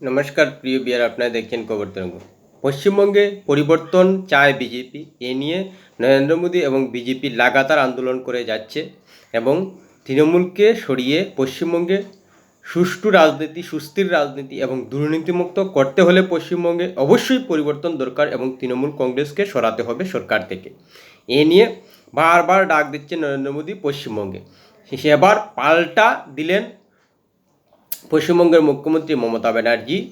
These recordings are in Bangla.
নমস্কার, প্রিয় বিয়ার আপনারা দেখছেন খবর তরঙ্গ। পশ্চিমবঙ্গে পরিবর্তন চায় বিজেপি। এ নিয়ে নরেন্দ্র মোদী এবং বিজেপি লাগাতার আন্দোলন করে যাচ্ছে এবং তৃণমূলকে সরিয়ে পশ্চিমবঙ্গে সুষ্ঠু রাজনীতি, সুস্থির রাজনীতি এবং দুর্নীতিমুক্ত করতে হলে পশ্চিমবঙ্গে অবশ্যই পরিবর্তন দরকার এবং তৃণমূল কংগ্রেসকে সরাতে হবে সরকার থেকে। এ নিয়ে বারবার ডাক দিচ্ছে নরেন্দ্র মোদী পশ্চিমবঙ্গে। সে এবার পাল্টা দিলেন পশ্চিমবঙ্গের মুখ্যমন্ত্রী মমতা ব্যানার্জি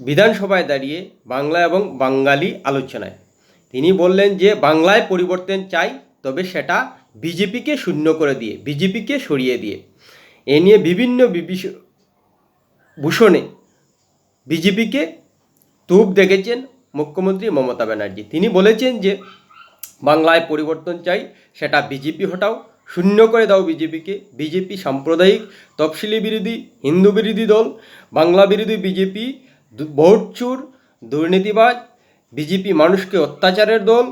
বিধানসভায় দাঁড়িয়ে বাংলা এবং বাঙালি আলোচনায়। তিনি বললেন যে, বাংলায় পরিবর্তন চাই, তবে সেটা বিজেপিকে শূন্য করে দিয়ে, বিজেপিকে সরিয়ে দিয়ে। এ নিয়ে বিভিন্ন ভূষণে বিজেপিকে তুপ দেখেছেন মুখ্যমন্ত্রী মমতা ব্যানার্জি। তিনি বলেছেন যে, বাংলায় পরিবর্তন চাই, সেটা বিজেপি হটাও শূন্য করে দাও বিজেপিকে। বিজেপি সাম্প্রদায়িক, তফসিলি বিরোধী, হিন্দু বিরোধী দল, বাংলা বিরোধী বিজেপি ভোট চুর, দুর্নীতিবাজ, বিজেপি মানুষকে অত্যাচারের দল,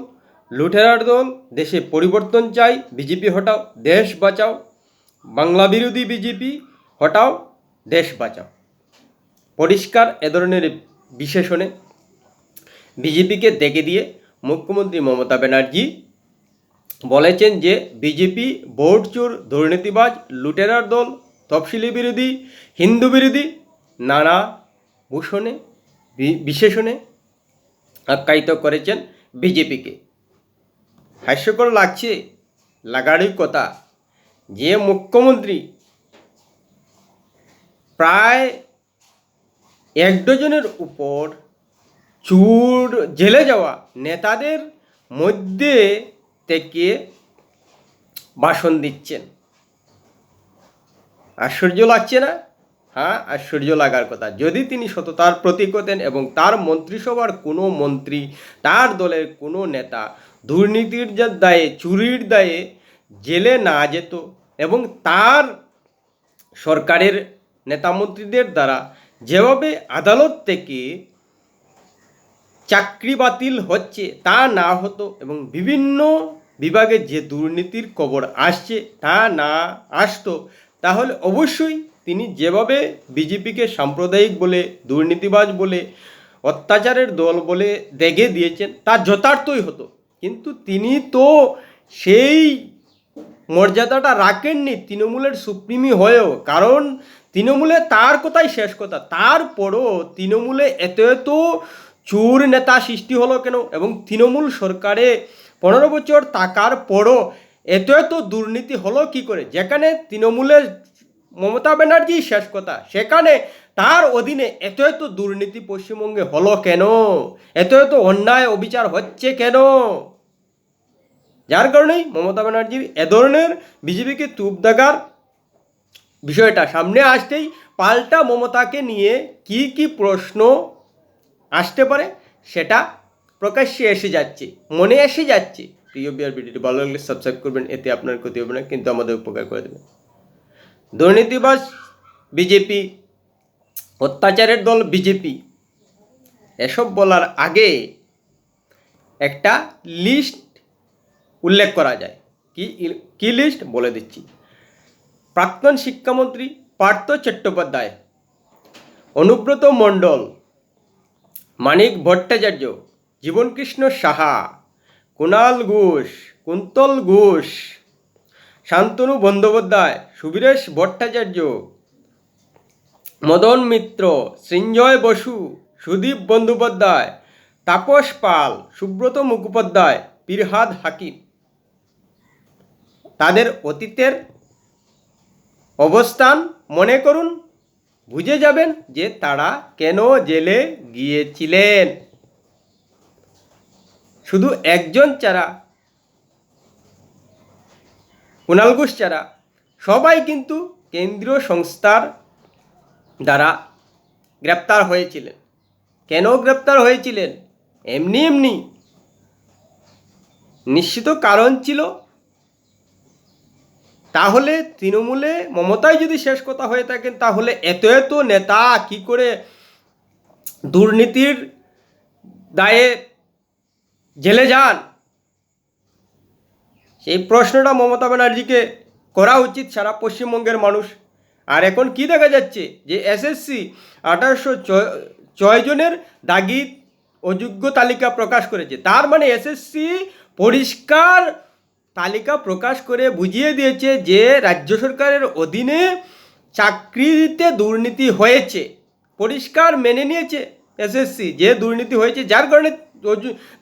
লুটেরার দল, দেশে পরিবর্তন চাই, বিজেপি হটাও, দেশ বাঁচাও। বাংলা বিরোধী বিজেপি হটাও, দেশ বাঁচাও। পরিষ্কার এ ধরনের বিশেষণে বিজেপিকে দেখে দিয়ে মুখ্যমন্ত্রী মমতা ব্যানার্জি বলেছেন যে বিজেপি ভোট চোর দুর্নীতিবাজ, লুটেরার দল, তফসিলি বিরোধী, হিন্দু বিরোধী, নানা ভূষণে বিশেষণে আখ্যায়িত করেছেন বিজেপিকে। হাস্যকর লাগছে, লাগারই কথা যে মুখ্যমন্ত্রী প্রায় এক ডজনের উপর চুর, জেলে যাওয়া নেতাদের মধ্যে থেকে ভাষণ দিচ্ছেন। আশ্চর্য লাগছে না? হ্যাঁ আশ্চর্য লাগার কথা। যদি তিনি সততার প্রতীক হতেন এবং তার মন্ত্রিসভার কোনো মন্ত্রী, তার দলের কোনো নেতা দুর্নীতির দায়ে, চুরির দায়ে জেলে না যেত এবং তার সরকারের নেতামন্ত্রীদের দ্বারা যেভাবে আদালত থেকে চাকরি বাতিল হচ্ছে, তা না হতো এবং বিভিন্ন বিভাগে যে দুর্নীতির খবর আসছে, তা না আসতো। তাহলে অবশ্যই তিনি যেভাবে বিজেপিকে সাম্প্রদায়িক বলে, দুর্নীতিবাজ বলে, অত্যাচারের দল বলে দেখে দিয়েছেন, তা যথার্থই হতো। কিন্তু তিনি তো সেই মর্যাদাটা রাখেননি তৃণমূলের সুপ্রিমি হয়েও, কারণ তৃণমূলে তার কথাই শেষ কথা। তারপরও তৃণমূলে এত এত চোর নেতা সৃষ্টি হলো কেন? এবং তৃণমূল সরকারে পনেরো বছর থাকার পরও এত এত দুর্নীতি হলো কি করে? যেখানে তৃণমূলের মমতা ব্যানার্জি শেষ কথা, সেখানে তার অধীনে এত এত দুর্নীতি পশ্চিমবঙ্গে হলো কেন? এত এত অন্যায় অবিচার হচ্ছে কেন? যার কারণেই মমতা ব্যানার্জির এ ধরনের বিজেপিকে তুপ দেখার বিষয়টা সামনে আসতেই পাল্টা মমতাকে নিয়ে কি কি প্রশ্ন আসতে পারে, সেটা প্রকাশ্যে এসে যাচ্ছে, মনে এসে যাচ্ছে। প্রিয় বিয়ার ভিডিওটি ভালো লাগলে সাবস্ক্রাইব করবেন, এতে আপনার ক্ষতি হবে না, কিন্তু আমাদের উপকার করে দেবেন দুর্নীতিবাস বিজেপি অত্যাচারের দল বিজেপি এসব বলার আগে একটা লিস্ট উল্লেখ করা যায়। কি কি লিস্ট বলে দিচ্ছি। প্রাক্তন শিক্ষামন্ত্রী পার্থ চট্টোপাধ্যায়, অনুব্রত মণ্ডল মানিক ভট্টাচার্য, জীবনকৃষ্ণ সাহা, কুণাল ঘোষ, কুন্তল ঘোষ, শান্তনু বন্দ্যোপাধ্যায়, সুবীরেশ ভট্টাচার্য, মদন মিত্র, সৃঞ্জয় বসু, সুদীপ বন্দ্যোপাধ্যায়, তাপস পাল, সুব্রত মুখোপাধ্যায়, পিরহাদ হাকিম। তাদের অতীতের অবস্থান মনে করুন। বুঝে যাবেন যে তারা কেন জেলে গিয়েছিলেন। শুধু একজন ছাড়া কুণাল ঘোষ ছাড়া সবাই কিন্তু কেন্দ্রীয় সংস্থার দ্বারা গ্রেপ্তার হয়েছিলেন। কেন গ্রেপ্তার হয়েছিলেন? এমনি এমনি। নিশ্চিত কারণ ছিল তাহলে তৃণমূলে মমতাই যদি শেষ কথা হয়ে থাকেন, তাহলে এত এত নেতা কি করে দুর্নীতির দায়ে জেলে যান? সেই প্রশ্নটা মমতা ব্যানার্জিকে করা উচিত সারা পশ্চিমবঙ্গের মানুষ। আর এখন কি দেখা যাচ্ছে? যে এসএসসি আঠারোশো ছয় জনের দাগি অযোগ্য তালিকা প্রকাশ করেছে। তার মানে এসএসসি পরিষ্কার তালিকা প্রকাশ করে বুঝিয়ে দিয়েছে যে রাজ্য সরকারের অধীনে চাকরিতে দুর্নীতি হয়েছে। পরিষ্কার মেনে নিয়েছে এসএসসি যে দুর্নীতি হয়েছে, যার কারণে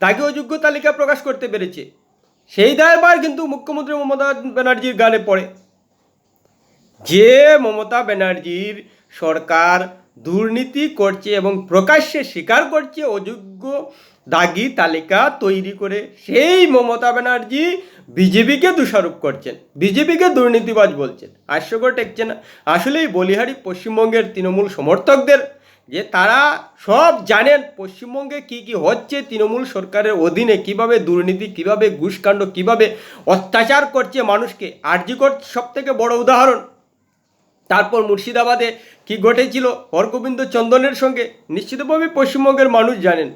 দাগি অযোগ্য তালিকা প্রকাশ করতে পেরেছে। সেই দায়বার কিন্তু মুখ্যমন্ত্রী মমতা ব্যানার্জির গানে পড়ে। যে মমতা ব্যানার্জির সরকার দুর্নীতি করছে এবং প্রকাশ্যে স্বীকার করছে অযোগ্য দাগি তালিকা তৈরি করে সেই মমতা ব্যানার্জি বিজেপিকে দোষারোপ করছেন, বিজেপিকে দুর্নীতিবাজ বলছেন। হাস্যকর টেকছে না। আসলেই বলিহারি পশ্চিমবঙ্গের তৃণমূল সমর্থকদের, যে তারা সব জানেন পশ্চিমবঙ্গে কি কি হচ্ছে তৃণমূল সরকারের অধীনে, কীভাবে দুর্নীতি, কীভাবে ঘুষকাণ্ড, কীভাবে অত্যাচার করছে মানুষকে। আরজিকর সব থেকে বড় উদাহরণ, তারপর মুর্শিদাবাদে কি ঘটেছিল? হরগোবিন্দ চন্দনের সঙ্গে। নিশ্চিতভাবে পশ্চিমবঙ্গের মানুষ জানেন।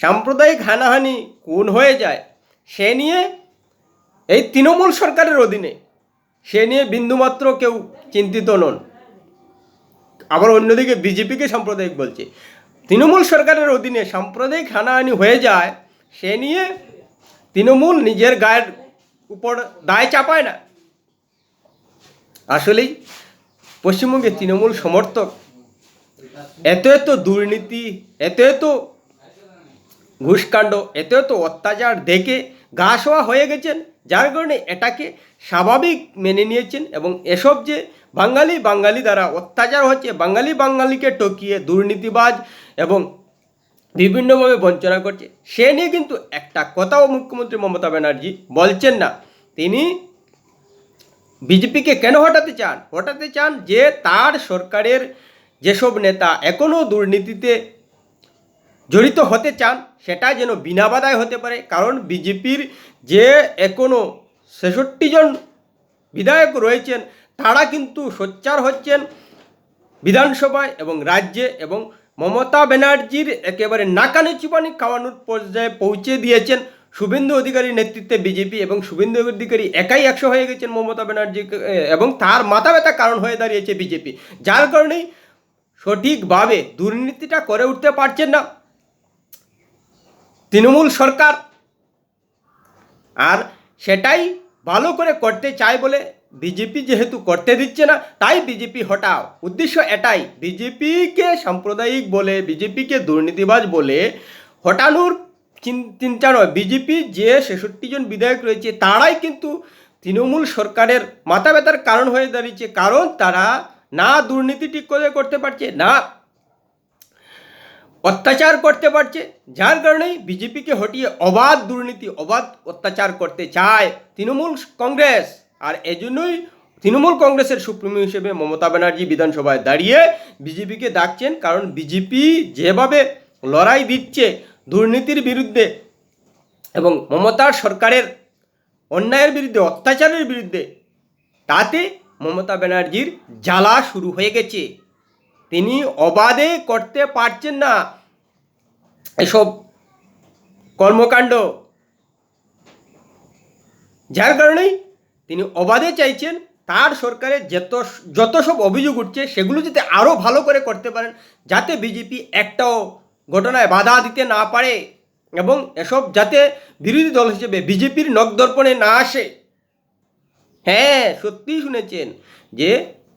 সাম্প্রদায়িক হানাহানি কোন হয়ে যায়, সে নিয়ে এই তৃণমূল সরকারের অধীনে সে নিয়ে বিন্দুমাত্র কেউ চিন্তিত নন। আবার অন্যদিকে বিজেপিকে সাম্প্রদায়িক বলছে। তৃণমূল সরকারের অধীনে সাম্প্রদায়িক হানাহানি হয়ে যায়, সে নিয়ে তৃণমূল নিজের গায়ের উপর দায় চাপায় না। আসলেই পশ্চিমবঙ্গের তৃণমূল সমর্থক এত এত দুর্নীতি, এত এত ঘুষকাণ্ড, এত তো অত্যাচার দেখে গা শোয়া হয়ে গেছেন। যার কারণে এটাকে স্বাভাবিক মেনে নিয়েছেন এবং এসব যে বাঙালি বাঙালি দ্বারা অত্যাচার হচ্ছে, বাঙালি বাঙালিকে টকিয়ে দুর্নীতিবাজ এবং বিভিন্নভাবে বঞ্চনা করছে, সে নিয়ে কিন্তু একটা কথাও মুখ্যমন্ত্রী মমতা ব্যানার্জি বলছেন না। তিনি বিজেপিকে কেন হটাতে চান? হটাতে চান যে তার সরকারের যেসব নেতা এখনও দুর্নীতিতে জড়িত হতে চান, সেটা যেন বিনা বাধায় হতে পারে। কারণ বিজেপির যে এখনও ছেষট্টি জন বিধায়ক রয়েছেন, তারা কিন্তু সোচ্চার হচ্ছেন বিধানসভায় এবং রাজ্যে এবং মমতা ব্যানার্জির একেবারে নাকানি চুপানি খাওয়ানোর পর্যায়ে পৌঁছে দিয়েছেন শুভেন্দু অধিকারীর নেতৃত্বে বিজেপি এবং শুভেন্দু অধিকারী একাই একশো হয়ে গেছেন মমতা ব্যানার্জি এবং তার মাথা ব্যথা কারণ হয়ে দাঁড়িয়েছে বিজেপি। যার কারণেই সঠিকভাবে দুর্নীতিটা করে উঠতে পারছেন না। তৃণমূল সরকার। আর সেটাই ভালো করে করতে চায় বলে বিজেপি যেহেতু করতে দিচ্ছে না, তাই বিজেপি হটাও। উদ্দেশ্য এটাই, বিজেপিকে সাম্প্রদায়িক বলে, বিজেপিকে দুর্নীতিবাজ বলে হটানোর চিন- চিন্তা নয়। বিজেপি যে ছেষট্টি জন বিধায়ক রয়েছে, তারাই কিন্তু তৃণমূল সরকারের মাথা ব্যথার কারণ হয়ে দাঁড়িয়েছে। কারণ তারা না দুর্নীতি ঠিক করে করতে পারছে, না অত্যাচার করতে পারছে, যার কারণেই বিজেপিকে হটিয়ে অবাধ দুর্নীতি, অবাধ অত্যাচার করতে চায় তৃণমূল কংগ্রেস। আর এজন্যই তৃণমূল কংগ্রেসের সুপ্রিমো হিসেবে মমতা ব্যানার্জি বিধানসভায় দাঁড়িয়ে বিজেপিকে ডাকছেন, কারণ বিজেপি যেভাবে লড়াই দিচ্ছে দুর্নীতির বিরুদ্ধে এবং মমতার সরকারের অন্যায়ের বিরুদ্ধে, অত্যাচারের বিরুদ্ধে, তাতে মমতা ব্যানার্জির জ্বালা শুরু হয়ে গেছে। তিনি অবাধে করতে পারছেন না। এসব কর্মকাণ্ড। যার কারণেই তিনি অবাধে চাইছেন, তার সরকারের যত যত সব অভিযোগ উঠছে, সেগুলো যাতে আরও ভালো করে করতে পারেন, যাতে বিজেপি একটাও ঘটনায় বাধা দিতে না পারে এবং এসব যাতে বিরোধী দল হিসেবে বিজেপির নখদর্পণে না আসে। হ্যাঁ সত্যিই শুনেছেন যে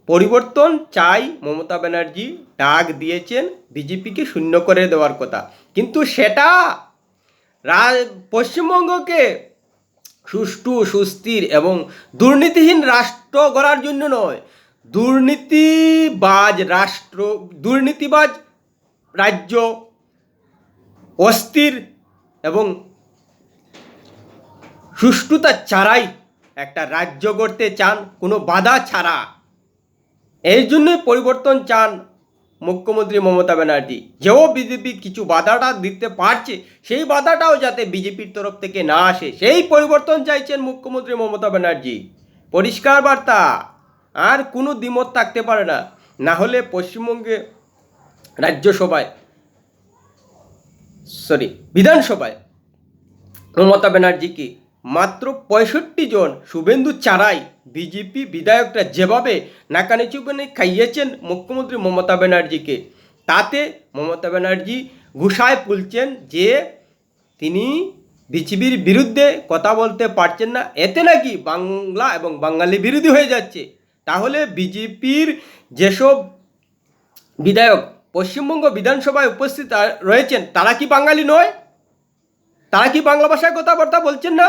পরিবর্তন চাই, মমতা ব্যানার্জি ডাক দিয়েছেন, বিজেপিকে শূন্য করে দেওয়ার কথা। কিন্তু সেটা পশ্চিমবঙ্গকে সুষ্ঠু, সুস্থির এবং দুর্নীতিহীন রাষ্ট্র গড়ার জন্য নয়। দুর্নীতিবাজ রাষ্ট্র, দুর্নীতিবাজ রাজ্য অস্থির এবং সুষ্ঠুতা ছাড়াই একটা রাজ্য গড়তে চান, কোনো বাধা ছাড়া। এই জন্যই পরিবর্তন চান মুখ্যমন্ত্রী মমতা ব্যানার্জি। যেও বিজেপি কিছু বাধাটা দিতে পারছে, সেই বাধাটাও যাতে বিজেপির তরফ থেকে না আসে, সেই পরিবর্তন চাইছেন মুখ্যমন্ত্রী মমতা ব্যানার্জি। পরিষ্কার বার্তা, আর কোনো দ্বিমত থাকতে পারে না। না হলে পশ্চিমবঙ্গে রাজ্যসভায় সরি বিধানসভায় মমতা ব্যানার্জিকে মাত্র পঁয়ষট্টি জন শুভেন্দু চারাই, বিজেপি বিধায়করা যেভাবে নাকানি চুপানি খাইয়েছেন মুখ্যমন্ত্রী মমতা ব্যানার্জিকে, তাতে মমতা ব্যানার্জি ঘুষায় পুলছেন যে তিনি বিজেপির বিরুদ্ধে কথা বলতে পারছেন না। এতে নাকি বাংলা এবং বাঙালি বিরোধী হয়ে যাচ্ছে। তাহলে বিজেপির যেসব বিধায়ক পশ্চিমবঙ্গ বিধানসভায় উপস্থিত রয়েছেন, তারা কি বাঙালি নয়? তারা কি বাংলা ভাষায় কথাবার্তা বলছেন না?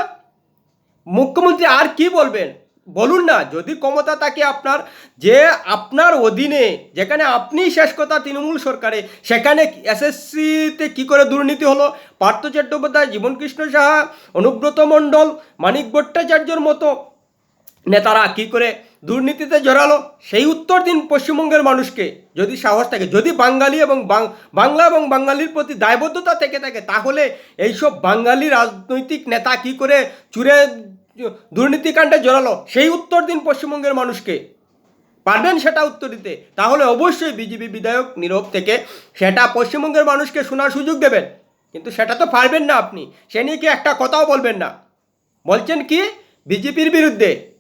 মুখ্যমন্ত্রী আর কি বলবেন? বলুন না, যদি ক্ষমতা থাকে আপনার, যে আপনার অধীনে, যেখানে আপনি শেষ কথা তৃণমূল সরকারে, সেখানে এসএসসিতে কি করে দুর্নীতি হলো? পার্থ চট্টোপাধ্যায়, জীবনকৃষ্ণ সাহা, অনুব্রত মণ্ডল, মানিক ভট্টাচার্যর মতো নেতারা কি করে দুর্নীতিতে জড়ালো? সেই উত্তর দিন পশ্চিমবঙ্গের মানুষকে যদি সাহস থাকে, যদি বাঙালি এবং বাংলা এবং বাঙালির প্রতি দায়বদ্ধতা থেকে থাকে, তাহলে এইসব বাঙালি রাজনৈতিক নেতা কি করে চুরে দুর্নীতিকাণ্ডে জড়ালো, সেই উত্তর দিন পশ্চিমবঙ্গের মানুষকে। পারবেন সেটা উত্তর দিতে? তাহলে অবশ্যই বিজেপি বিধায়ক নীরব থেকে সেটা পশ্চিমবঙ্গের মানুষকে শোনার সুযোগ দেবেন। কিন্তু সেটা তো পারবেন না আপনি। সে নিয়ে কি একটা কথাও বলবেন না? বলছেন কি? বিজেপির বিরুদ্ধে।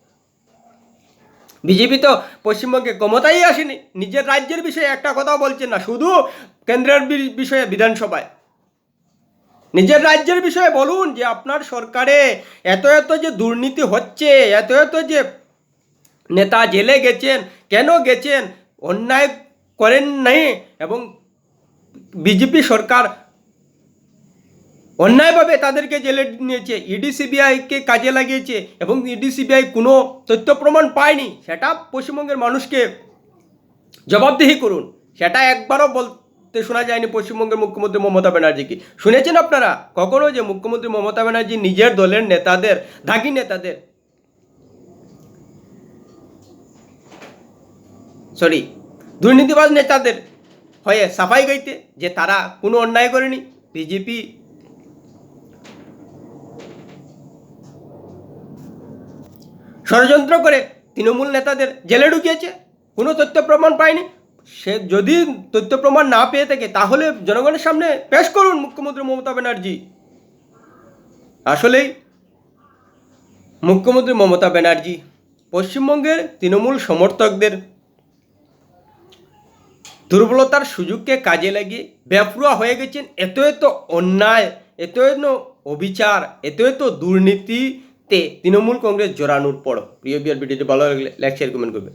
বিজেপি তো পশ্চিমবঙ্গে ক্ষমতাই আসেনি। নিজের রাজ্যের বিষয়ে একটা কথাও বলছেন না। শুধু কেন্দ্রের বিষয়ে বিধানসভায়। নিজের রাজ্যের বিষয়ে বলুন যে আপনার সরকারে এত এত যে দুর্নীতি হচ্ছে, এত এত যে নেতা জেলে গেছেন, কেন গেছেন, অন্যায় করেন নাই এবং বিজেপি সরকার অন্যায়ভাবে তাদেরকে জেলে নিয়েছে, ইডি সিবিআইকে কাজে লাগিয়েছে এবং ইডি, সিবিআই কোনো তথ্য প্রমাণ পায়নি, সেটা পশ্চিমবঙ্গের মানুষকে জবাবদিহি করুন। সেটা একবারও বলতে শোনা যায়নি পশ্চিমবঙ্গের মুখ্যমন্ত্রী মমতা ব্যানার্জিকে। শুনেছেন আপনারা? কখনো যে মুখ্যমন্ত্রী মমতা ব্যানার্জি নিজের দলের নেতাদের, দাগি নেতাদের? সরি দুর্নীতিবাজ নেতাদের হয়ে সাফাই গাইতে যে তারা কোনো অন্যায় করেনি? বিজেপি ষড়যন্ত্র করে তৃণমূল নেতাদের জেলে ঢুকিয়েছে? কোনো তথ্য প্রমাণ পায়নি? সে যদি তথ্য প্রমাণ না পেয়ে থাকে, তাহলে জনগণের সামনে পেশ করুন মুখ্যমন্ত্রী মমতা ব্যানার্জি। আসলেই মুখ্যমন্ত্রী মমতা ব্যানার্জি পশ্চিমবঙ্গের তৃণমূল সমর্থকদের দুর্বলতার সুযোগকে কাজে লাগিয়ে বেপরুয়া হয়ে গেছেন। এত এত অন্যায়, এত এত অবিচার, এত এত দুর্নীতিতে তৃণমূল কংগ্রেস জড়ানোর পর। প্রিয় বিয়ার ভিডিওটি ভালো লাগলে লাইক শেয়ার কমেন্ট করবে